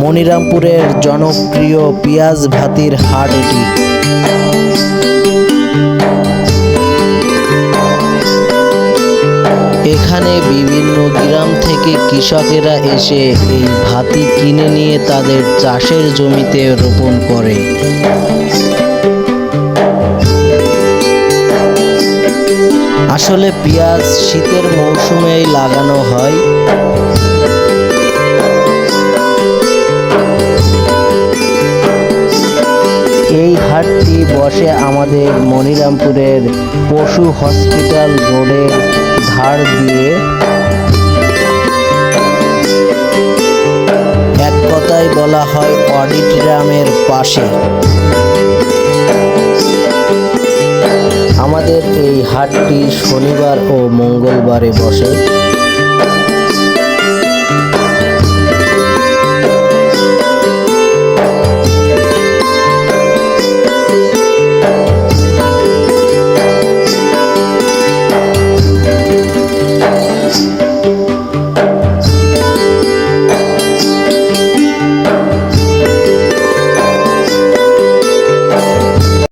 মনিরামপুরের জনপ্রিয় পেঁয়াজ ভাতির হাট এটি। এখানে বিভিন্ন গ্রাম থেকে কৃষকেরা এসে এই ভাতি কিনে নিয়ে তাদের চাষের জমিতে রোপণ করে। আসলে পেঁয়াজ শীতের লাগানো হয়। এই হাটটি বসে আমাদের মনিরামপুরের পশু হসপিটাল রোডের ধার দিয়ে এক কথায় বলা হয় অডিটোরিয়ামের পাশে। আমাদের এই হাটটি শনিবার ও মঙ্গলবারে বসে।